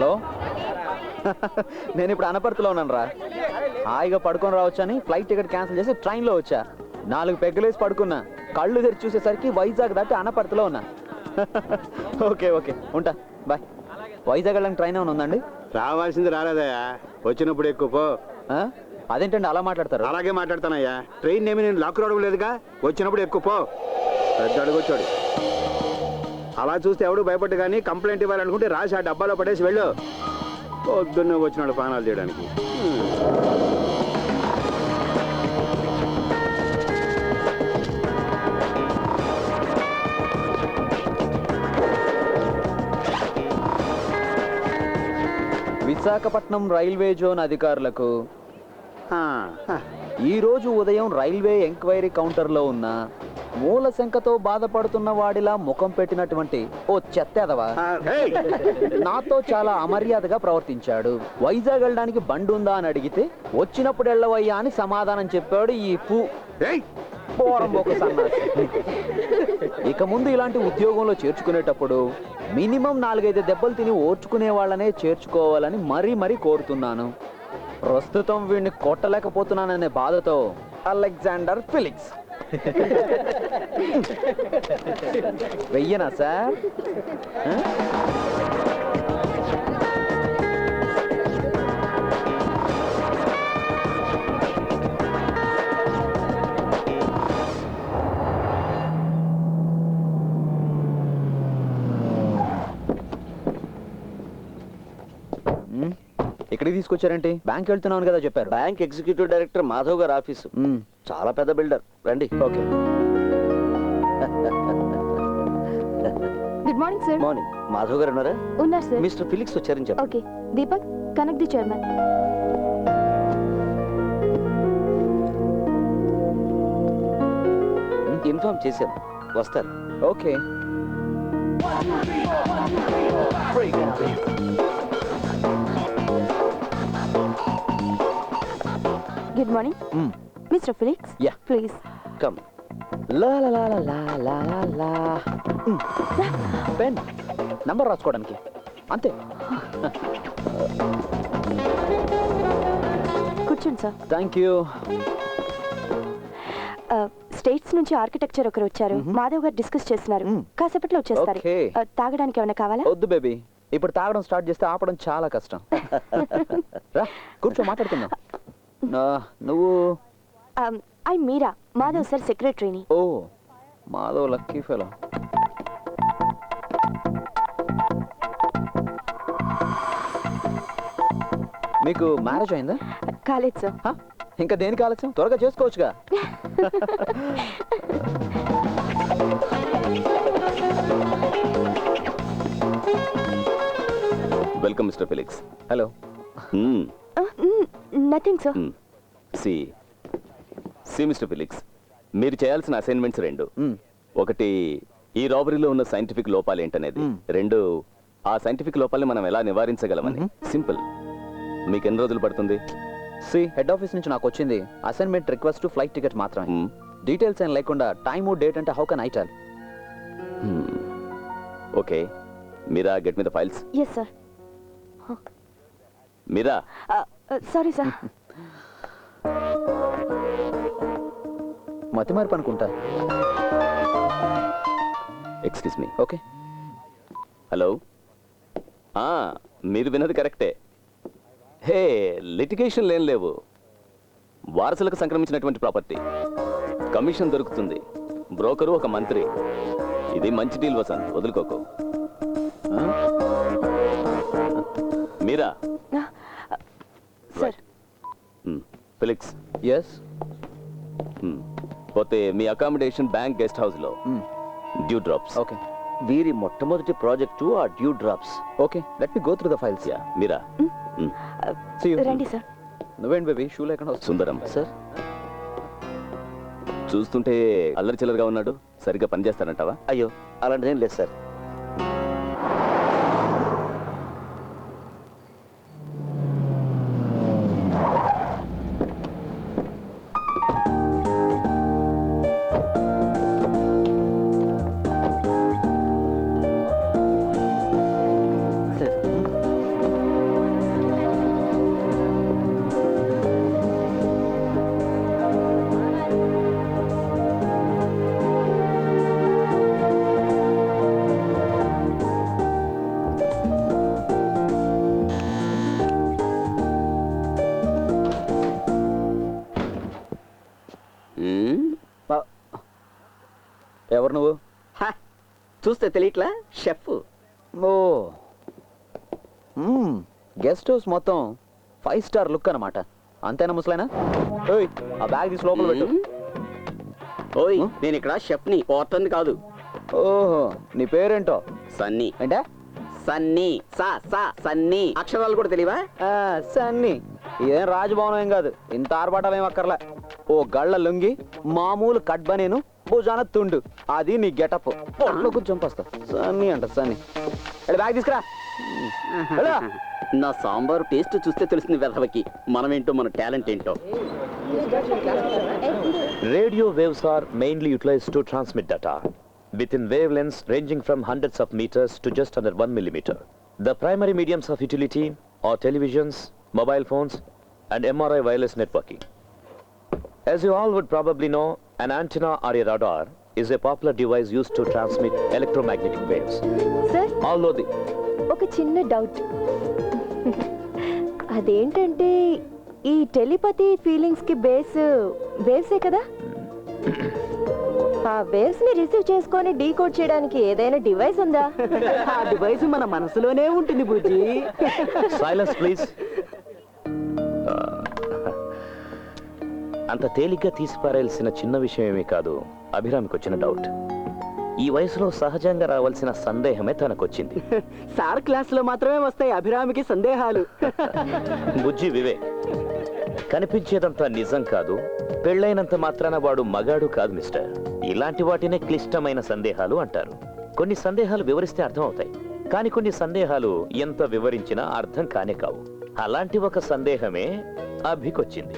Hello? నేను ఇప్పుడు అనపర్తిలో ఉన్నాను రా హాయిగా పడుకొని రావచ్చని ఫ్లైట్ టికెట్ క్యాన్సిల్ చేసి ట్రైన్లో వచ్చా. నాలుగు పెగ్గలేసి పడుకున్నా. కళ్ళు తెరిచి చూసేసరికి వైజాగ్ దాటి అనపర్తిలో ఉన్నా. Okay okay. ఉంటా. బాయ్. వైజాగ్ వెళ్ళడానికి ట్రైన్ ఏమైనా ఉందండి రావాల్సింది రాలేదయ్యా. వచ్చినప్పుడు ఎక్కువ పో. ఆ? అదేంటండి అలా మాట్లాడతారు? అలాగే మాట్లాడతానయ్యా. ట్రైన్ ఏమి నేను లాక్ రావడం లేదుగా? వచ్చినప్పుడు ఎక్కువ పో. పెద్ద అడుగొచ్చాడు అలా చూస్తే ఎవడు భయపడ్డు కానీ కంప్లైంట్ ఇవ్వాలనుకుంటే రాసి ఆ డబ్బాలో పడేసి వెళ్ళు. పొద్దున్నే వచ్చినాడు పానాలు చేయడానికి విశాఖపట్నం రైల్వే జోన్ అధికారులకు. ఈ రోజు ఉదయం రైల్వే ఎంక్వైరీ కౌంటర్లో ఉన్న మూల శంకతో బాధపడుతున్న వాడిలా ముఖం పెట్టినటువంటి ఓ చెత్తెదవా! నాతో చాలా అమర్యాదగా ప్రవర్తించాడు. వైజాగ్ వెళ్ళడానికి బండి ఉందా అని అడిగితే వచ్చినప్పుడు వెళ్ళవయ్యా అని సమాధానం చెప్పాడు ఈ పూ హేయ్! పోరంబోకు సన్నాసి. ఇక ముందు ఇలాంటి ఉద్యోగంలో చేర్చుకునేటప్పుడు మినిమం నాలుగైదు దెబ్బలు తిని ఓర్చుకునే వాళ్ళనే చేర్చుకోవాలని మరీ మరీ కోరుతున్నాను. ప్రస్తుతం వీడిని కొట్టలేకపోతున్నాననే బాధతో అలెగ్జాండర్ ఫిలిక్స్. వెయ్యనా సార్? ఇక్కడికి తీసుకొచ్చారేంటి? బ్యాంక్ వెళ్తున్నాను కదా చెప్పారు. బ్యాంక్ ఎగ్జిక్యూటివ్ డైరెక్టర్ మాధవ్ గారి ఆఫీసు. చాలా పెద్ద బిల్డర్. రండి. Okay. Good morning sir. Morning. Madhav garu ఉన్నారా? ఉన్నారు సార్. మిస్టర్ ఫిలిక్స్ వచ్చారని చెప్పండి. Okay. Deepak connect the chairman. Inform చేశాను వస్తారు. Okay. Good morning. Mister Felix Yeah. Please come లా లా లా లా లా లా లా లా. ఉమ్, పెన్ నంబర్ రాసుకోవడానికి. అంతే. కూర్చోండి సార్. థ్యాంక్ యూ స్టేట్స్ నుంచి ఆర్కిటెక్చర్ ఒకరు వచ్చారు. మాధవ్ గారు డిస్కస్ చేస్తున్నారు. మ్మ్. కాసేపట్లో వచ్చేస్తారు. Okay. Uh, తాగడానికి ఏమైనా కావాలా? వద్దు బేబీ. ఇప్పుడు తాగడం స్టార్ట్ చేస్తే ఆపడం చాలా కష్టం. రా కూర్చో మాట్లాడుకుందాం. ఆ, నువ్వు ఐ మీరా మాధవ్ సార్ సెక్రటరీని ఓ మాధవ్ లక్కీ ఫెలో మీకు మ్యారేజ్ అయిందా? కాలేదు సార్ హ? ఇంకా దేనికి ఆలస్యం త్వరగా చేసుకోవచ్చుగా. Welcome mister Felix hello nothing sir see see mister Felix మీరు చేయాల్సిన అసైన్మెంట్స్ రెండు. ఒకటి ఈ రాబరీలో ఉన్న సైంటిఫిక్ లోపాలు ఏంటనేది. రెండు ఆ సైంటిఫిక్ లోపాలని మనం ఎలా నివారించగలమని. సింపుల్. మీకు ఎన్ని రోజులు పడుతుంది? సి హెడ్ ఆఫీస్ నుంచి నాకు వచ్చింది. అసైన్మెంట్ రిక్వెస్ట్ ఫ్లైట్ టికెట్ మాత్రమే. డీటెయిల్స్ ఏం లేకుండా టైము డేట్ అంటే how can I tell. Okay. Meera get me the files? Yes sir Meera? Sorry sir మతి మార్పు అనుకుంటా. ఎక్స్క్యూజ్ మీ ఓకే హలో ఆ, మీరు విన్నది కరెక్టే. హే లిటిగేషన్ ఏం లేవు. వారసులకు సంక్రమించినటువంటి ప్రాపర్టీ కమిషన్ దొరుకుతుంది. బ్రోకరు ఒక మంత్రి. ఇది మంచి డీల్ వసంత్. వదులుకోకు. మీరా? ఫిలిక్స్ ఎస్ పోతే మీ అకామిడేషన్ బ్యాంక్ గెస్ట్ హౌస్లో. డ్యూ డ్రాప్స్ ఓకే వీరి మొట్టమొదటి ప్రాజెక్టు ఆ Dew Drops okay let me go through the files yeah Meera? See you. రండి సార్ నువ్వేంటి బేబీ? షూ లేకుండా సుందరం. సార్ చూస్తుంటే అల్లరి చిల్లరగా ఉన్నాడు. సరిగ్గా పనిచేస్తానంటావా? అయ్యో అలాంటిదేం లేదు సార్ ఎవరు నువ్వు? చూస్తే తెలియట్లా? షెఫ్. ఓ. గెస్ట్ హౌస్ మొత్తం ఫైవ్ స్టార్ లుక్ అన్నమాట. అంతేనా ముసలైనా ఓయ్ ఆ బ్యాగ్ తీసి లోపల పెట్టు. ఓయ్ నేను ఇక్కడ షెఫ్ని పోర్టర్ని కాదు. ఓహో నీ పేరేంటో? సన్నీ. అంటే సన్నీ. సా సా సన్నీ. అక్షరాలు కూడా తెలియవా? ఆ, సన్ని. ఇదేం రాజభవనం ఏం కాదు. ఇంత ఆర్భాటాలు ఏం అక్కర్లే. ఓ గళ్ళ లుంగి మామూలు కట్ బనేను భుజాన తుండు అది నీ గెటప్ పొట్లో కూర్చొని వస్తా సన్ని అంట సన్ని వెళ్ళి బ్యాగ్ తీసుకురా వెళ్ళు. నా సాంబార్ టేస్ట్ చూస్తే తెలుస్తుంది వెధవకి మనమేంటో మన టాలెంట్ ఏంటో Radio waves are mainly utilized to transmit data within wavelengths ranging from hundreds of meters to just under 1 millimeter. The primary mediums of utility are televisions, mobile phones, and MRI wireless networking. As you all would probably know, an antenna or a radar is a popular device used to transmit electromagnetic waves. Sir Although the ఒక చిన్న doubt అదేంటంటే ఈ telepathy ఫీలింగ్స్కి base వేవ్సే కదా? ఆ వేవ్స్ని receive చేసుకొని decode చేయడానికి ఏదైనా డివైస్ ఉందా? ఆ డివైస్ మన మనసులోనే ఉంటుంది బుజ్జి సైలెన్స్ ప్లీజ్ అంత తేలిగ్గా తీసిపారేయాల్సిన చిన్న విషయం ఏమీ కాదు అభిరామికి వచ్చిన డౌట్ ఈ వయసులో సహజంగా రావాల్సిన సందేహమే తనకొచ్చింది. సార్ క్లాస్లో మాత్రమే వస్తాయి అభిరామికి సందేహాలు. బుజ్జి వివేక్ కనిపించేదంతా నిజం కాదు పెళ్ళైనంత మాత్రాన వాడు మగాడు కాదు మిస్టర్. ఇలాంటి వాటినే క్లిష్టమైన సందేహాలు అంటారు. కొన్ని సందేహాలు వివరిస్తే అర్థం అవుతాయి కానీ కొన్ని సందేహాలు ఎంత వివరించినా అర్థం కానే కావు. అలాంటి ఒక సందేహమే అభికొచ్చింది.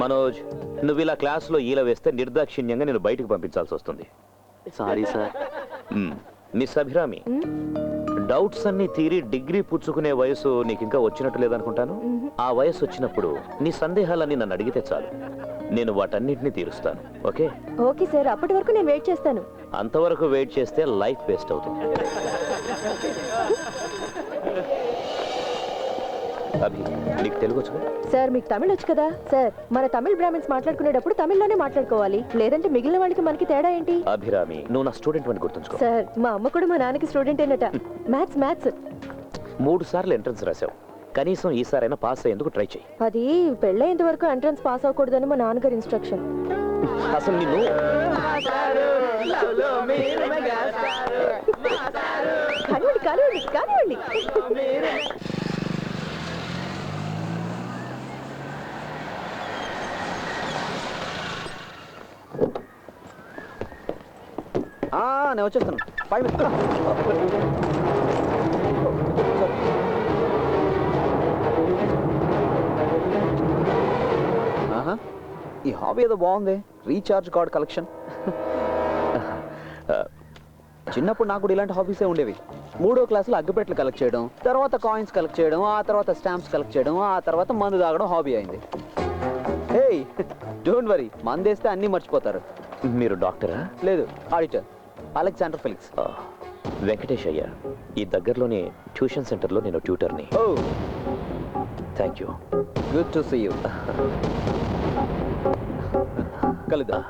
మనోజ్ నువ్వు ఇలా క్లాసులో ఈల వేస్తే నిర్దాక్షిణ్యంగా నేను బయటకు పంపించాల్సి వస్తుంది. Sorry sir. Miss Abhirami doubts అన్ని తీరి డిగ్రీ పుచ్చుకునే వయసు నీకు ఇంకా వచ్చినట్టు లేదనుకుంటాను? ఆ వయసు వచ్చినప్పుడు నీ సందేహాలన్నీ నన్ను అడిగితే చాలు. నేను వాటన్నిటిని తీరుస్తాను ఓకే? Okay sir. అప్పటి వరకు నేను వెయిట్ చేస్తాను. అంతవరకు వెయిట్ చేస్తే లైఫ్ వేస్ట్ అవుతుంది. అభి నీకు తెలుగు వచ్చుగా సార్ మీకు తమిళ్ వచ్చు కదా? సార్ మన తమిళ్ బ్రాహ్మిన్స్ మాట్లాడుకునేటప్పుడు తమిళ్ళోనే మాట్లాడుకోవాలి. లేదంటే మిగిలిన వాళ్ళకి మనకి తేడా ఏంటి? అభిరామి నువ్వు నా స్టూడెంట్ అని గుర్తుంచుకో. సార్ మా అమ్మ కూడా మా నాన్నకి స్టూడెంట్ ఏనట మ్యాథ్స్ మ్యాథ్స్. మూడు సార్లు ఎంట్రన్స్ రాసావు కనీసం ఈసారైనా పాస్ అయ్యేందుకు ట్రై చేయి. అది పెళ్ళయ్యేంత వరకు ఎంట్రన్స్ పాస్ అవ్వకూడదని మా నాన్నగారి ఇన్స్ట్రక్షన్ అసలు నిన్ను కానివ్వండి కానివ్వండి కానివ్వండి ఆ, నేను వచ్చేస్తాను. ఫైవ్ ఈ హాబీ ఏదో బాగుంది. Recharge card collection. చిన్నప్పుడు నాకు కూడా ఇలాంటి హాబీసే ఉండేవి. మూడో క్లాసులో అగ్గిపెట్లు కలెక్ట్ చేయడం తర్వాత కాయిన్స్ కలెక్ట్ చేయడం ఆ తర్వాత స్టాంప్స్ కలెక్ట్ చేయడం ఆ తర్వాత మందు తాగడం హాబీ అయింది. Hey don't worry. మందేస్తే అన్నీ మర్చిపోతారు. మీరు డాక్టరా? లేదు ఆడిటర్. Alexander Felix. వెంకటేష్ అయ్యా ఈ దగ్గరలోనే ట్యూషన్ సెంటర్లో నేను ట్యూటర్ని. ఓ. Thank you good to see you కలుద్దాం.